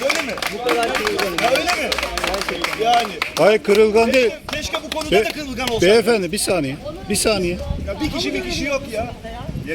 böyle mi? Bu kadar kırılgan. Ya öyle mi? Yani. Hayır kırılgan değil. Keşke bu konuda Be- da kırılgan olsaydı. beyefendi bir saniye. Bir saniye. Ya bir kişi bir kişi yok ya.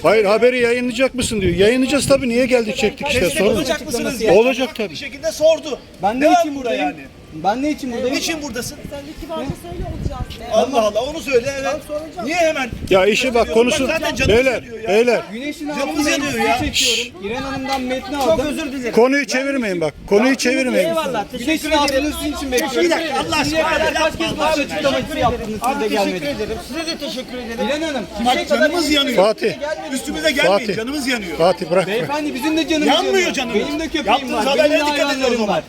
Hayır haberi yayınlayacak mısın diyor. Yayınlayacağız tabii niye geldik çektik işte Destek sorun. olacak mısınız diye. Olacak Bir tabii. şekilde sordu. Ben Ne için burada buradayım? yani? Ben ne için buradayım? Niçin buradasın? Sen iki parça söyle olacağız. Allah Allah onu söyle evet. Niye hemen? Ya işi bak konusu. Bak zaten canımız Beyler yanıyor ya. beyler Güneşin Canımız altındayım. yanıyor ya. Çekiyorum. İrem Hanım'dan metni aldım. Çok özür dilerim. konuyu çevirmeyin bak. Konuyu çevirmeyin. Eyvallah. Güneşin altını sizin için bekliyorum. Bir dakika, Allah aşkına Şimdiye kadar abi, kaç kez Allah basın açıklaması yaptınız siz de gelmediniz. ederim. Size de teşekkür ederim. İrem Hanım. Bak kadar canımız yanıyor. Fatih. Üstümüze gelmeyin Fatih. canımız yanıyor. Fatih bırak bırak. Beyefendi bizim de canımız Yanmıyor canımız. Benim de köpeğim Yaptığınız var. Benim haberlere de dikkat edin o hayvanlarım zaman. var.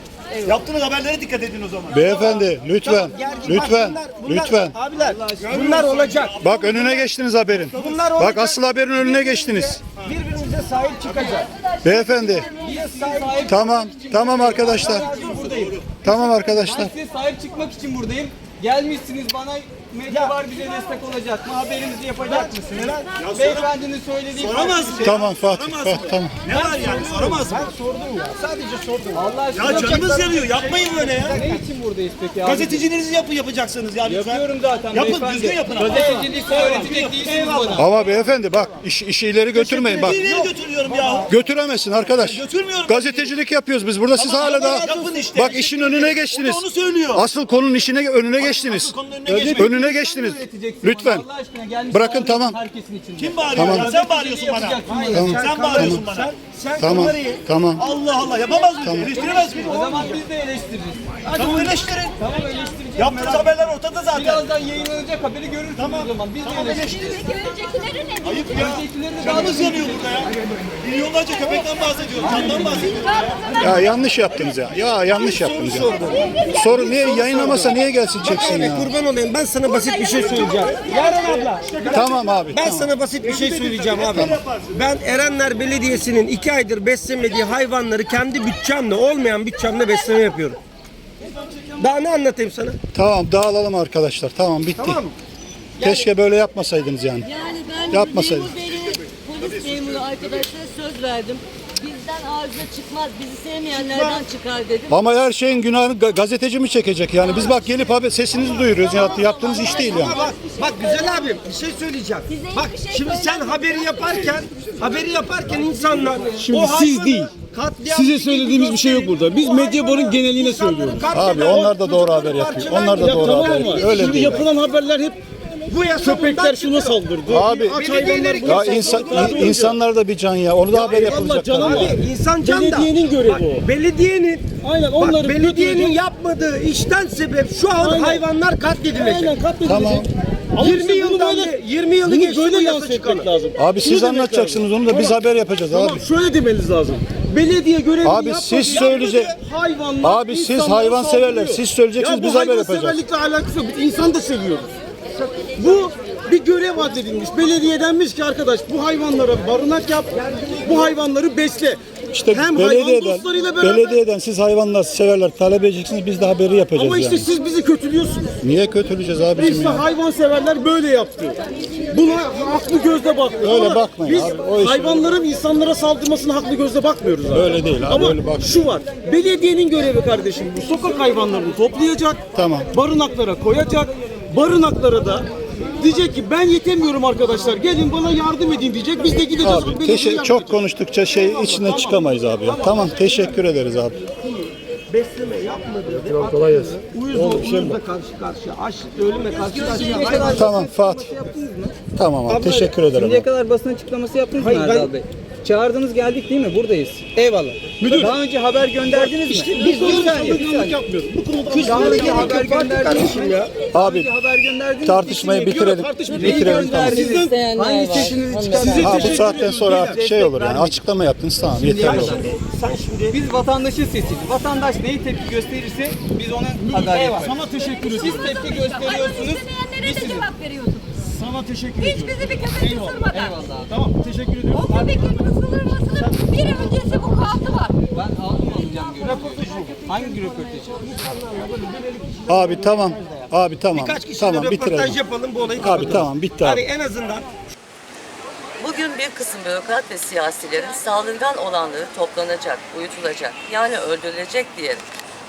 Yaptığınız haberlere dikkat edin o zaman. Beyefendi lütfen. Lütfen. Lütfen. Abiler bunlar olacak. Bak önüne geçtiniz haberin. Bunlar Bak olacak. asıl haberin önüne geçtiniz. Birbirimize sahip çıkacak. Beyefendi. Tamam. Tamam arkadaşlar. Tamam Ben arkadaşlar. size sahip çıkmak için buradayım. Gelmişsiniz bana medya var bize destek olacak mı? Haberinizi yapacak mısınız? Beyefendinin söylediği Soramaz mı? Tamam Fatih. Fatih tamam. Ne var yani soramaz mı? Sordum ya. Sadece sordum. Allah aşkına Ya canımız yanıyor yapmayın böyle ya. ne için buradayız peki abi? Gazeteciliğinizi yapın yapacaksınız ya lütfen. Yapıyorum zaten Yapın beyefendi. düzgün yapın ama. Gazetecilik öğretecek değilsiniz bana. Ama beyefendi bak iş, işi ileri götürmeyin bak. Nereye götürüyorum ya? Götüremezsin arkadaş. Götürmüyorum. Gazetecilik yapıyoruz biz burada siz hala daha yapın işte. bak işin önüne geçtiniz. Onu söylüyor. Asıl konunun işine önüne geçtiniz. Asıl konunun önüne geçmeyin. Önüne geçtiniz. Lütfen. Bırakın, tamam. Herkesin içinde. Kim bağırıyor ya? Sen bağırıyorsun bana. Bana. Sen bağırıyorsun bana. Sen Tamam. kamerayı Tamam. Allah Allah yapamaz mıyız? Eleştiremez miyiz? O zaman biz de eleştiririz. Tamam eleştirin. Tamam eleştireceğiz. Yaptığınız haberler ortada zaten. Birazdan yayınlanacak haberi görürsünüz o zaman. Biz Tamam de eleştiririz. Öncekileri ne? Ayıp ya. Öncekileri Canımız yanıyor burada ya. Milyonlarca köpekten bahsediyorum. Candan bahsediyorum. Ya yanlış yaptınız ya. Ya yanlış yaptınız ya. Soru niye yayınlamasa niye gelsin çeksin ya? kurban olayım. Ben sana basit bir şey söyleyeceğim. Yaren abla. Tamam abi. Ben Tamam. sana basit bir şey söyleyeceğim abi. Ben Erenler Belediyesi'nin iki aydır beslemediği hayvanları kendi bütçemle, olmayan bütçemle besleme yapıyorum. Daha ne anlatayım sana? Tamam dağılalım arkadaşlar. Tamam bitti. Tamam mı? Keşke böyle yapmasaydınız yani. Yani ben Yapmasaydın. memur beni, polis memuru arkadaşlara söz verdim. Bizden ağzına çıkmaz, bizi sevmeyenlerden çıkar dedim. Ama her şeyin günahını ga- gazeteci mi çekecek yani? Biz bak gelip haber sesinizi duyuruyoruz. Ya, yaptığınız iş değil yani. Bak, bak güzel abi bir şey söyleyeceğim. Size Bak şey şimdi sen haberi yaparken haberi yaparken insanlar Şimdi o siz hayvanı değil. katliam Size söylediğimiz bir şey yok burada. Biz o Medyabar'ın hayvanı geneline insanları söylüyoruz. katleden Abi o onlar da doğru haber yapıyor. Onlar da Ya doğru tamam haber ama yapıyor. Öyle şimdi değil. yapılan haberler hep bu köpekler şuna saldırdı. Abi aç hayvanlar ya insan, insanlar da bir can ya. Onu da haber yapılacak. can tabii. ama- Abi insan can da. Belediyenin görevi Bak, o. Belediyenin Aynen Bak onları belediyenin götürecek. yapmadığı işten sebep şu an Aynen. hayvanlar katledilecek. Aynen katledilecek. Tamam. Ama 20 işte bunu yıldan böyle- beri- 20 yılı geçti böyle bu yasa lazım. Abi Şunu siz anlatacaksınız lazım. onu da biz haber yapacağız Tamam abi. şöyle demeniz lazım. Belediye görevini Abi siz söyleyecek- Hayvanlar Abi siz hayvan severler. Siz söyleyeceksiniz, Ya bu biz haber yapacağız. hayvanseverlikle alakası yok. Biz insan da seviyoruz. Bu bir görev adedilmiş. Belediye denmiş ki arkadaş bu hayvanlara barınak yap, bu hayvanları besle. İşte Hem hayvan belediyeden, dostlarıyla beraber belediyeden siz hayvanlar severler talep edeceksiniz biz de haberi yapacağız ama işte yani. siz bizi kötülüyorsunuz. Niye kötüleyeceğiz abicim İşte ya? hayvanseverler böyle yaptı. Buna haklı gözle bakmıyor. Öyle Ama bakmayın Biz abi, o iş- hayvanların insanlara saldırmasına haklı gözle bakmıyoruz abi. Öyle değil abi, Ama öyle bak- şu var. Belediyenin görevi kardeşim bu. Sokak hayvanlarını toplayacak. Tamam. Barınaklara koyacak. Barınaklara da diyecek ki ben yetemiyorum arkadaşlar. Gelin bana yardım edin diyecek. Biz de gideceğiz. Abi teşe- çok edecek. konuştukça şey içinden çıkamayız abi ya. Tamam teşekkür ederiz abi. Besleme yapmadığı ve kolay gelsin. Uyuzla, uyuzla karşı karşıya, aç, ölüme karşı karşıya. Tamam Fatih. Tamım abi teşekkür ederim. Şimdiye abi. kadar basın açıklaması yaptınız mı Erdal Bey? Çağırdınız geldik değil mi? Buradayız. Eyvallah. Müdür. Daha önce haber gönderdiniz mi? İşte Biz biz bir böyle saniye, bir saygınlık saniye. yapmıyoruz. Bu konuda Daha önce gerek haber gönderdiniz mi? ya. Abi önce haber gönderdiniz. tartışmayı bitirelim. Bitirelim tamam. İsteyenler Hangi sesinizi çıkardınız? Ha bu saatten sonra artık şey olur yani açıklama yaptınız tamam yeterli olur. Sen şimdi Biz vatandaşın sesiyiz. Vatandaş neyi tepki gösterirse biz ona adalet yaparız. Sana teşekkür ediyorum. Siz tepki gösteriyorsunuz. İstemeyenlere Biz de cevap veriyorsun. Sana teşekkür Hiç ediyorum. bizi bir köpek ısırmadan. Eyvallah. Tamam teşekkür ediyorum. O köpeklerin ısırılmasının bir öncesi bu kaltı var. Ben aldım alacağım görüntüyü. Hangi röportajı? Abi tamam. Abi tamam. birkaç kişiyle Tamam röportaj bitirelim. yapalım bu olayı Abi kapatalım. tamam bitti Hani abi. en azından Bu Bugün bir kısım bürokrat ve siyasilerin saldırgan olanları toplanacak, uyutulacak, yani öldürülecek diyerek,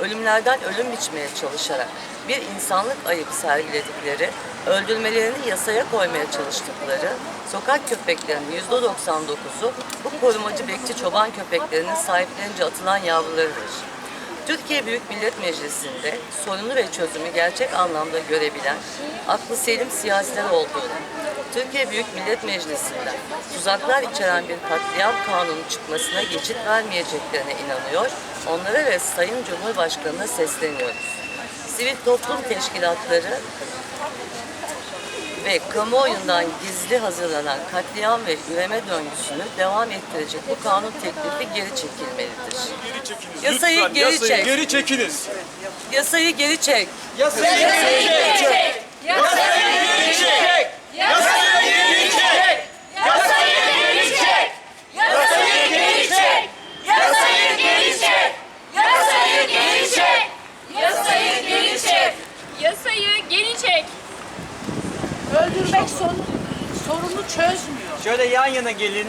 ölümlerden ölüm biçmeye çalışarak bir insanlık ayıbı sergiledikleri, öldürmelerini yasaya koymaya çalıştıkları, sokak köpeklerinin %99'u bu korumacı bekçi çoban köpeklerinin sahiplerince atılan yavrularıdır. Türkiye Büyük Millet Meclisi'nde sorunu ve çözümü gerçek anlamda görebilen, aklı selim siyasiler olduğunu, Türkiye Büyük Millet Meclisi'nden tuzaklar içeren bir katliam kanunu çıkmasına geçit vermeyeceklerine inanıyor, onlara ve Sayın Cumhurbaşkanı'na sesleniyoruz. Sivil toplum teşkilatları ve kamuoyundan gizli hazırlanan katliam ve üreme döngüsünü devam ettirecek bu kanun teklifi geri çekilmelidir. Yasayı geri çek. Geri çekiniz. Yasayı geri çek. Yasayı geri çek. Yasayı geri çek. Yasayı geri çek. Son, sorunu çözmüyor. Şöyle yan yana gelin.